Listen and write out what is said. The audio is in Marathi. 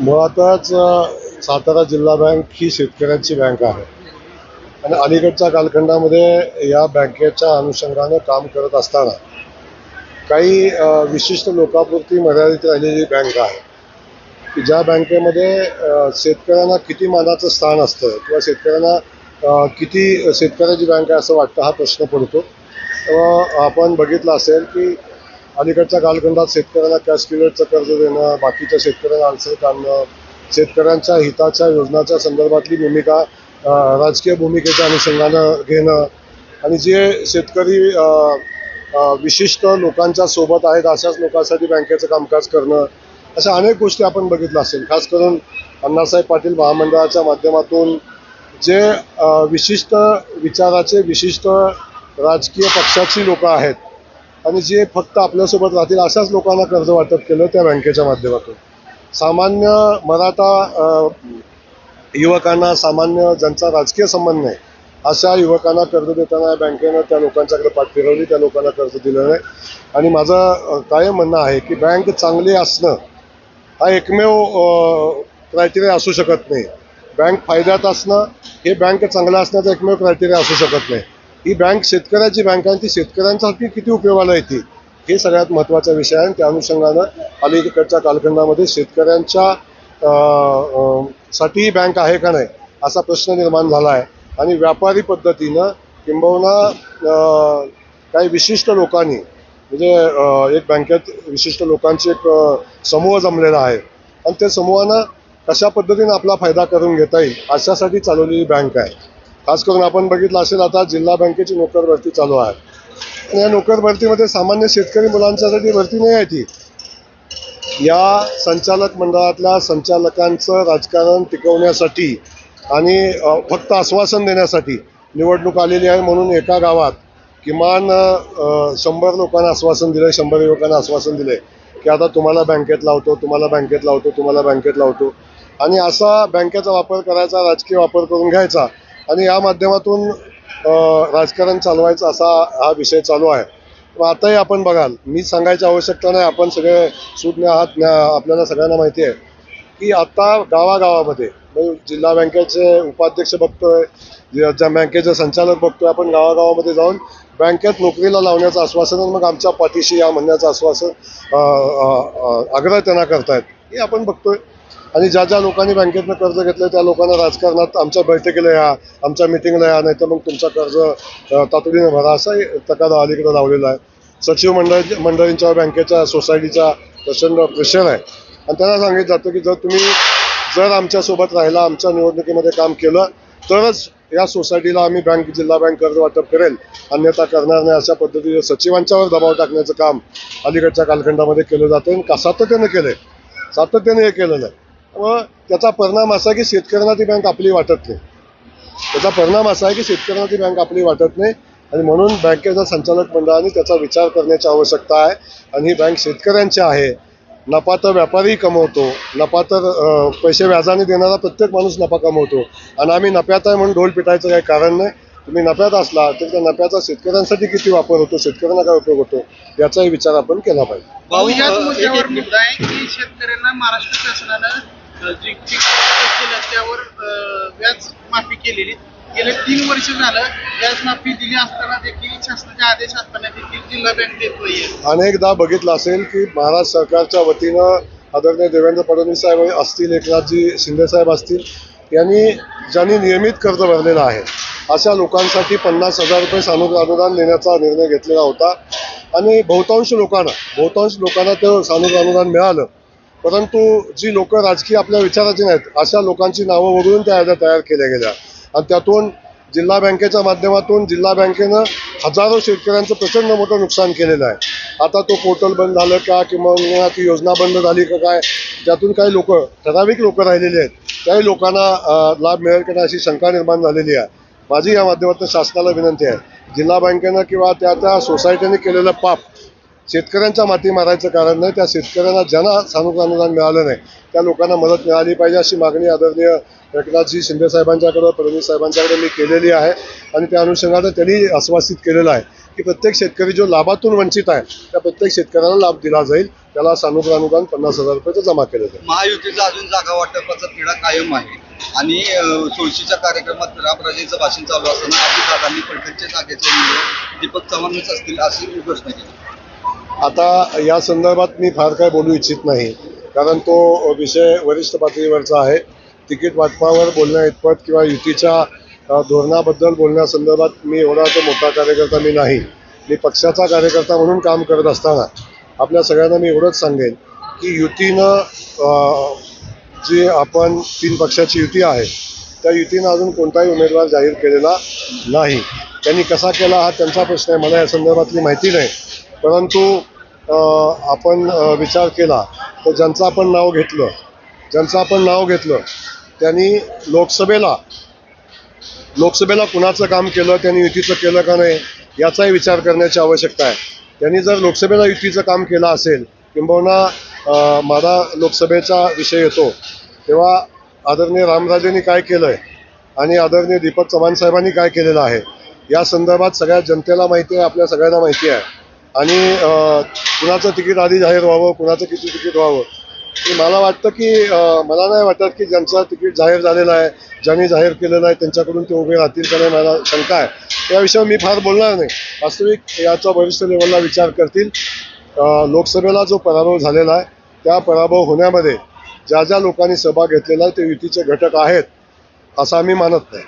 मुळातच सातारा जिल्हा बँक ही शेतकऱ्यांची बँक आहे. आणि अलीकडच्या कालखंडामध्ये या बँकेच्या अनुषंगानं काम करत असताना काही विशिष्ट लोकांपुरती मर्यादित राहिलेली बँक आहे. की ज्या बँकेमध्ये शेतकऱ्यांना किती मानाचं स्थान असतं किंवा शेतकऱ्यांना किती शेतकऱ्याची बँक आहे असं वाटतं हा प्रश्न पडतो. तेव्हा आपण बघितलं असेल की अलीकडच्या कालखंडात शेतकऱ्यांना कॅश पिरियडचं कर्ज देणं बाकीच्या शेतकऱ्यांना अडचणीत आणणं शेतकऱ्यांच्या हिताच्या योजनाच्या संदर्भातली भूमिका राजकीय भूमिकेच्या अनुषंगानं घेणं आणि जे शेतकरी विशिष्ट लोकांच्या सोबत आहेत अशाच लोकांसाठी बँकेचं कामकाज करणं अशा अनेक गोष्टी आपण बघितलं असेल. खास करून अण्णासाहेब पाटील महामंडळाच्या माध्यमातून जे विशिष्ट विचाराचे विशिष्ट राजकीय पक्षाची लोकं आहेत आणि जे फक्त आपल्यासोबत राहतील अशाच लोकांना कर्ज वाटप केलं त्या बँकेच्या माध्यमातून. सामान्य मराठा युवकांना सामान्य ज्यांचा राजकीय संबंध नाही अशा युवकांना कर्ज देताना बँकेनं त्या लोकांच्याकडे पाठ फिरवली त्या लोकांना कर्ज दिलं नाही. आणि माझं कायम म्हणणं आहे की बँक चांगली असणं हा एकमेव क्रायटेरिया असू शकत नाही. बँक फायद्यात असणं हे बँक चांगलं असण्याचं एकमेव क्रायटेरिया असू शकत नाही. ही बँक शेतकऱ्याची बँक आहे ती शेतकऱ्यांसाठी किती उपयोगाला येते? हे सगळ्यात महत्त्वाचा विषय आहे. आणि त्या अनुषंगानं अलीकडच्या कालखंडामध्ये शेतकऱ्यांच्या साठी ही बँक आहे का नाही असा प्रश्न निर्माण झाला आहे. आणि व्यापारी पद्धतीनं किंबहुना काही विशिष्ट लोकांनी म्हणजे एक बँकेत विशिष्ट लोकांचे एक समूह जमलेला आहे. आणि त्या समूहानं कशा पद्धतीनं आपला फायदा करून घेता येईल अशासाठी चालवलेली बँक आहे. खास करून आपण बघितलं असेल आता जिल्हा बँकेची नोकर भरती चालू आहे. आणि या नोकर भरतीमध्ये सामान्य शेतकरी मुलांच्यासाठी भरती नाही आहे ती. या संचालक मंडळातल्या संचालकांचं राजकारण टिकवण्यासाठी आणि फक्त आश्वासन देण्यासाठी निवडणूक आलेली आहे म्हणून एका गावात किमान शंभर लोकांना आश्वासन दिलं शंभर युवकांना आश्वासन दिले की आता तुम्हाला बँकेत लावतो तुम्हाला बँकेत लावतो तुम्हाला बँकेत लावतो. आणि असा बँकेचा वापर करायचा राजकीय वापर करून घ्यायचा आणि या माध्यमातून राजकारण चालवायचं असा हा विषय चालू आहे. मग आताही आपण बघाल मी सांगायची आवश्यकता नाही आपण सगळे सुज्ञ आहात ज्ञा- आपल्याला सगळ्यांना माहिती आहे की आता गावागावामध्ये जिल्हा बँकेचे उपाध्यक्ष बघतोय ज्या बँकेचे संचालक बघतोय आपण गावागावामध्ये जाऊन बँकेत नोकरीला लावण्याचं आश्वासन मग आमच्या पाठीशी या म्हणण्याचं आश्वासन आग्रह त्यांना करतायत हे आपण बघतोय. आणि ज्या ज्या लोकांनी बँकेतनं कर्ज घेतलं त्या लोकांना राजकारणात आमच्या बैठकीला या आमच्या मिटिंगला या नाही तर मग तुमचं कर्ज तातडीनं भरा असा तकादा अलीकडे लावलेला आहे. सचिव मंडळ मंडळींच्या बँकेच्या सोसायटीचा प्रचंड प्रेशर आहे. आणि त्यांना सांगितलं जातं की जर तुम्ही जर आमच्यासोबत राहिला आमच्या निवडणुकीमध्ये काम केलं तरच या सोसायटीला आम्ही बँक जिल्हा बँक कर्ज वाटप करेल. अन्यथा करणार नाही अशा पद्धतीने सचिवांच्यावर दबाव टाकण्याचं काम अलीकडच्या कालखंडामध्ये केलं जातं आणि का- सातत्यानं केलं आहे सातत्याने हे केलेलं आहे. त्यामुळं त्याचा परिणाम असा की शेतकऱ्यांना ती बँक आपली वाटत नाही. त्याचा परिणाम असा आहे की शेतकऱ्यांना ती बँक आपली वाटत नाही आणि म्हणून बँकेच्या संचालक मंडळाने त्याचा विचार करण्याची आवश्यकता आहे आणि ही बँक शेतकऱ्यांची आहे. नफा तर व्यापारी कमवतो नफा तर पैसे व्याजाने देणारा प्रत्येक माणूस नफा कमवतो. आणि आम्ही नफ्यात आहे म्हणून ढोल पिटायचं काही कारण नाही. तुम्ही नफ्यात असला तर त्या नफ्याचा शेतकऱ्यांसाठी किती वापर होतो शेतकऱ्यांना काय उपयोग होतो याचाही विचार आपण केला पाहिजे. जी केलं त्यावर व्याज माफी केलेली. गेले तीन वर्ष झालं व्याज माफी दिली असताना देखील शासनाचे आदेश असताना देखील जिल्हा बँक देत नाहीये अनेकदा बघितलं असेल की महाराष्ट्र सरकारच्या वतीनं आदरणीय देवेंद्र फडणवीस साहेब असतील एकनाथजी शिंदे साहेब असतील यांनी ज्यांनी नियमित कर्ज भरलेलं आहे अशा लोकांसाठी पन्नास हजार रुपये सानु अनुदान देण्याचा निर्णय घेतलेला होता. आणि बहुतांश लोकांना बहुतांश लोकांना ते सानु अनुदान मिळालं. परंतु जी लोक राजकीय आपल्या विचाराची नाहीत अशा लोकांची नावं वगळून त्या याद्या तयार केल्या गेल्या. आणि त्यातून जिल्हा बँकेच्या माध्यमातून जिल्हा बँकेनं हजारो शेतकऱ्यांचं प्रचंड मोठं नुकसान केलेलं आहे. आता तो पोर्टल बंद झालं का किंवा ती योजना बंद झाली का काय ज्यातून काही लोक ठराविक लोक राहिलेली आहेत. त्याही लोकांना लाभ मिळेल का नाही अशी शंका निर्माण झालेली आहे. माझी या माध्यमातून शासनाला विनंती आहे. जिल्हा बँकेनं किंवा त्या त्या सोसायटीने केलेलं पाप शेतकऱ्यांच्या माती मारायचं कारण नाही त्या शेतकऱ्यांना ज्यांना सानुक अनुदान मिळालं नाही त्या लोकांना मदत मिळाली पाहिजे अशी मागणी आदरणीय एकनाथजी शिंदे साहेबांच्याकडं फडणवीस साहेबांच्याकडे मी केलेली आहे आणि त्या अनुषंगानं त्यांनी आश्वासित केलेलं आहे की प्रत्येक शेतकरी जो लाभातून वंचित आहे त्या प्रत्येक शेतकऱ्याला लाभ दिला जाईल त्याला सानुग्र अनुदान पन्नास हजार रुपये जमा केलं जाईल. महायुतीचा अजून जागा वाटपाचा तिढा कायम आहे आणि तुळशीच्या कार्यक्रमात रामराजेचं भाषण चालू असताना अजितदादांनी पैठणच्या जागेचे दीपक चव्हाणच असतील अशी घोषणा केली. आता या संदर्भात मी फार काय बोलू इच्छित नाही. कारण तो विषय वरिष्ठ पातळीवरचा आहे. तिकीट वाटपावर बोलण्या इतपत किंवा युतीच्या धोरणाबद्दल बोलण्यासंदर्भात मी एवढा तो मोठा कार्यकर्ता मी नाही. मी पक्षाचा कार्यकर्ता म्हणून काम करत असताना आपल्या सगळ्यांना मी एवढंच सांगेन की युतीनं जी आपण तीन पक्षाची युती आहे त्या युतीनं अजून कोणताही उमेदवार जाहीर केलेला नाही. त्यांनी कसा केला हा त्यांचा प्रश्न आहे. मला या संदर्भातली माहिती नाही. परंतु आपण विचार केला तर ज्यांचं आपण नाव घेतलं ज्यांचं आपण नाव घेतलं त्यांनी लोकसभेला लोकसभेला कुणाचं काम केलं त्यांनी युतीचं केलं का नाही याचाही विचार करण्याची आवश्यकता आहे. त्यांनी जर लोकसभेला युतीचं काम केलं असेल किंबहुना माझा लोकसभेचा विषय येतो तेव्हा आदरणीय रामराजेंनी काय केलं आहे आणि आदरणीय दीपक चव्हाण साहेबांनी काय केलेलं आहे या संदर्भात सगळ्या जनतेला माहिती आहे आपल्या सगळ्यांना माहिती आहे. आणि कुणाचं तिकीट आधी जाहीर व्हावं कुणाचं किती तिकीट व्हावं की मला वाटतं की मला नाही वाटत की ज्यांचं तिकीट जाहीर झालेलं आहे ज्यांनी जाहीर केलेलं आहे त्यांच्याकडून ते उभे राहतील का नाही मला शंका आहे. याविषयी मी फार बोलणार नाही. वास्तविक याचा भविष्य लेवलला विचार करतील. लोकसभेला जो पराभव झालेला आहे त्या पराभव होण्यामध्ये ज्या ज्या लोकांनी सहभाग घेतलेला आहे ते युतीचे घटक आहेत असं आम्ही मानत नाही.